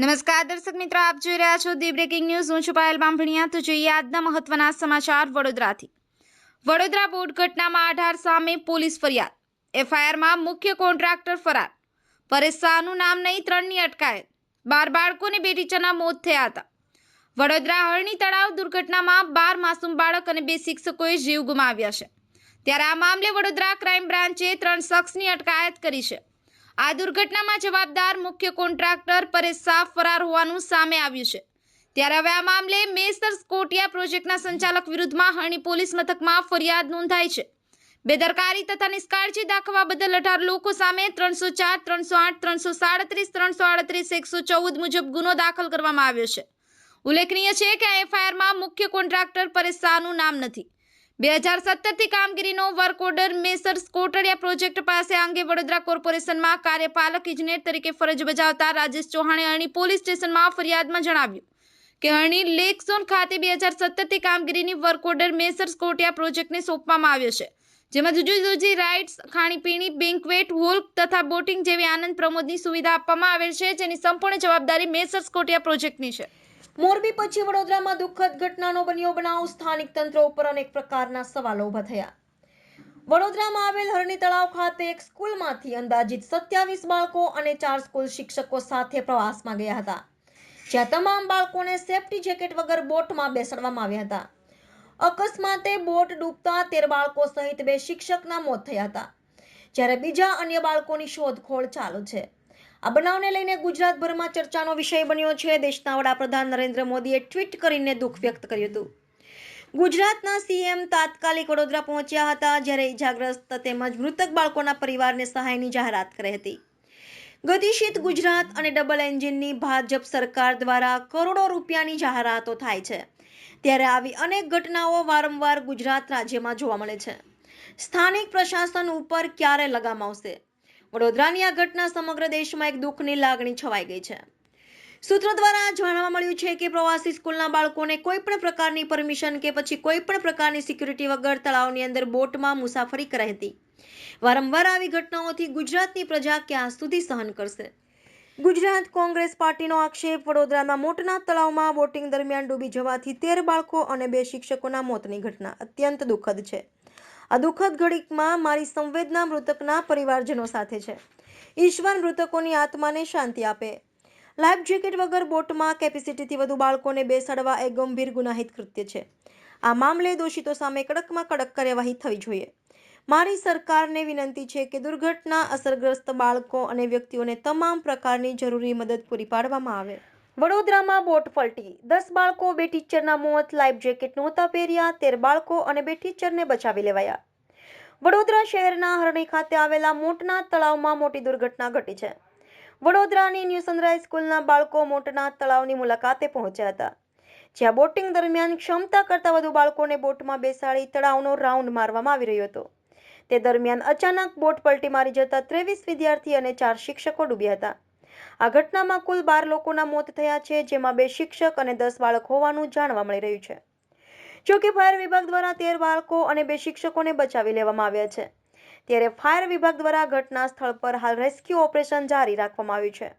નમસ્કાર, દર્શક મિત્રો, આપ જોઈ રહ્યા છો ધી બ્રેકિંગ ન્યૂઝ. હું છું પાયલ બાંભણિયા તો જોઈએ આજના મહત્વના સમાચાર વડોદરાથી. વડોદરા બોટ ઘટનામાં આધાર સામે પોલીસ ફરિયાદ. એફઆઈઆરમાં મુખ્ય કોન્ટ્રાક્ટર ફરાર. પરેશ શાહનું નામ નહીં, ત્રણની અટકાયત. બાર બાળકોને બે ટીચરના મોત થયા હતા. વડોદરા હરણી તળાવ દુર્ઘટનામાં બાર માસૂમ બાળક અને બે શિક્ષકોએ જીવ ગુમાવ્યા છે. ત્યારે આ મામલે વડોદરા ક્રાઇમ બ્રાન્ચે ત્રણ શખ્સની અટકાયત કરી છે. આ દુર્ઘટનામાં જવાબદાર મુખ્ય કોન્ટ્રાક્ટર પરેશ શાહ ફરાર હોવાનું સામે આવ્યું છે. ત્યારે હવે આ મામલે મેસર કોટિયા પ્રોજેક્ટના સંચાલક વિરુદ્ધમાં હરણી પોલીસ મથકમાં ફરિયાદ નોંધાઈ છે. બેદરકારી તથા નિષ્કાળજી દાખવા બદલ અઢાર લોકો સામે ત્રણસો ચાર, ત્રણસો આઠ, ત્રણસો સાડત્રીસ, ત્રણસો આડત્રીસ, એકસો ચૌદ મુજબ ગુનો દાખલ કરવામાં આવ્યો છે. ઉલ્લેખનીય છે કે આ એફઆઈઆરમાં મુખ્ય કોન્ટ્રાક્ટર પરેશ શાહનું નામ નથી. બે હજાર સત્તરથી કામગીરીનો વર્ક ઓર્ડર મેસર્સ પ્રોજેક્ટ પાસે અંગે વડોદરા કોર્પોરેશનમાં કાર્યપાલક ઇજનેર તરીકે ફરજ બજાવતા રાજેશ ચૌહાણે અરણી પોલીસ સ્ટેશનમાં ફરિયાદમાં જણાવ્યું કે અરણી લેક ઝોન ખાતે બે હજાર સત્તરથી કામગીરીની વર્ક ઓર્ડર મેસર્સ કોટિયા પ્રોજેક્ટને સોંપવામાં આવ્યો છે, જેમાં જુદી જુદી રાઇડ્સ, ખાણીપીણી બેન્કવેટ હોલ તથા બોટિંગ જેવી આનંદ પ્રમોદની સુવિધા આપવામાં આવેલ છે, જેની સંપૂર્ણ જવાબદારી મેસર્સ કોટિયા પ્રોજેક્ટની છે. મોરબી પછી વડોદરામાં દુઃખદ ઘટનાનો બન્યો બનાવ. સ્થાનિક તંત્ર ઉપર અનેક પ્રકારના સવાલો ઊભા થયા. વડોદરામાં આવેલ હરણી તળાવ ખાતે એક સ્કૂલમાંથી અંદાજિત સત્યાવીસ બાળકો અને ચાર સ્કૂલ શિક્ષકો સાથે પ્રવાસમાં ગયા હતા, જ્યાં તમામ બાળકોને સેફટી જેકેટ વગર બોટમાં બેસાડવામાં આવ્યા હતા. અકસ્માતે બોટ ડૂબતા તેર બાળકો સહિત બે શિક્ષકના મોત થયા હતા, જ્યારે બીજા અન્ય બાળકોની શોધખોળ ચાલુ છે. આ બનાવને લઈને ગુજરાતભરમાં ચર્ચાનો વિષય બન્યો છે. દેશના વડાપ્રધાન નરેન્દ્ર મોદીએ ટ્વીટ કરીને દુઃખ વ્યક્ત કર્યું હતું. ગુજરાતના સીએમ તાત્કાલિક વડોદરા પહોંચ્યા હતા, જ્યારે ઇજાગ્રસ્ત તેમજ મૃતક બાળકોના પરિવારને સહાયની જાહેરાત કરી હતી. ગતિશીત ગુજરાત અને ડબલ એન્જિનની ભાજપ સરકાર દ્વારા કરોડો રૂપિયાની જાહેરાતો થાય છે. ત્યારે આવી અનેક ઘટનાઓ વારંવાર ગુજરાત રાજ્યમાં જોવા મળે છે. સ્થાનિક પ્રશાસન ઉપર ક્યારે લગામ આવશે? વડોદરાની આ ઘટના સમગ્ર દેશમાં એક દુઃખની લાગણી છવાઈ ગઈ છે. સૂત્રો દ્વારા જાણવા મળ્યું છે કે પ્રવાસી સ્કૂલના બાળકોને કોઈ પણ પ્રકારની પરમિશન કે પછી કોઈ પણ પ્રકારની સિક્યુરિટી વગર તળાવની અંદર બોટમાં મુસાફરી કરાઈ હતી. વારંવાર આવી ઘટનાઓથી ગુજરાતની પ્રજા ક્યાં સુધી સહન કરશે? ગુજરાત કોંગ્રેસ પાર્ટીનો આક્ષેપ, વડોદરાના મોટના તળાવમાં બોટિંગ દરમિયાન ડૂબી જવાથી તેર બાળકો અને બે શિક્ષકોના મોતની ઘટના અત્યંત દુઃખદ છે. આ દુઃખદ ઘડીકમાં મારી સંવેદના મૃતકના પરિવારજનો સાથે છે. ઈશ્વર મૃતકોની આત્માને શાંતિ આપે. લાઈફ જેકેટ વગર બોટમાં કેપેસિટીથી વધુ બાળકોને બેસાડવા એ ગંભીર ગુનાહિત કૃત્ય છે. આ મામલે દોષિતો સામે કડકમાં કડક કાર્યવાહી થવી જોઈએ. મારી સરકારને વિનંતી છે કે દુર્ઘટના અસરગ્રસ્ત બાળકો અને વ્યક્તિઓને તમામ પ્રકારની જરૂરી મદદ પૂરી પાડવામાં આવે. વડોદરામાં બોટ પલટી. દસ બાળકો, બે ટીચરના મોત, લાઈફ જેકેટ નહોતા પહેર્યા, તેર બાળકો અને બે ટીચરને બચાવી લેવાયા. વડોદરા શહેરના હરણી ખાતે આવેલા મોટના તળાવમાં મોટી દુર્ઘટના ઘટી છે. વડોદરાની ન્યૂ સનરાઈઝ સ્કૂલના બાળકો મોટના તળાવની મુલાકાતે પહોંચ્યા હતા. જ્યાં બોટિંગ દરમિયાન ક્ષમતા કરતાં વધુ બાળકોને બોટમાં બેસાડી તળાવનો રાઉન્ડ મારવામાં આવી રહ્યો હતો. તે દરમિયાન અચાનક બોટ પલટી મારી જતા ત્રેવીસ વિદ્યાર્થી અને ચાર શિક્ષકો ડૂબ્યા હતા. આ ઘટનામાં કુલ બાર લોકોના મોત થયા છે, જેમાં બે શિક્ષક અને દસ બાળક હોવાનું જાણવા મળી રહ્યું છે. જોકે ફાયર વિભાગ દ્વારા તેર બાળકો અને બે શિક્ષકોને બચાવી લેવામાં આવ્યા છે. ત્યારે ફાયર વિભાગ દ્વારા ઘટના સ્થળ પર હાલ રેસ્ક્યુ ઓપરેશન જારી રાખવામાં આવ્યું છે.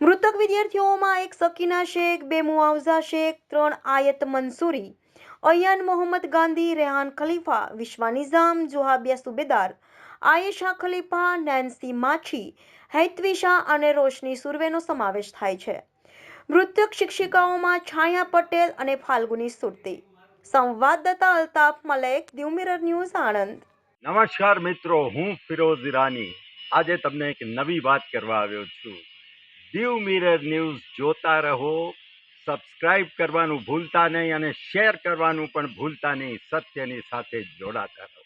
મૃતક વિદ્યાર્થીઓમાં એક સકીના શેખ, બે મુઆવઝા શેખ, ત્રણ આયત મંસૂરી અયાન મોહમ્મદ ગાંધી, રેહાન ખલીફા, વિશ્વા નિઝામ જુહાબિયા સુબેદાર આયેશા ખલીફા, નેન્સી માછી, હૈત્વિશા અને રોશની સુરવેનો સમાવેશ થાય છે. મૃતક શિક્ષિકાઓમાં છાયા પટેલ અને ફાલ્ગુની સુરતી. સંવાદદાતા અલ્તાફ મલેક દ્યુ મિરર ન્યૂઝ, આણંદ. નમસ્કાર મિત્રો, હું ફિરોઝ ઈરાની. આજે તમને એક નવી વાત કરવા આવ્યો છું. દીવ મિરર ન્યૂઝ જોતા રહો, સબસ્ક્રાઇબ કરવાનું ભૂલતા નહીં અને શેર કરવાનું પણ ભૂલતા નહીં, સત્યની સાથે જોડાતા રહો.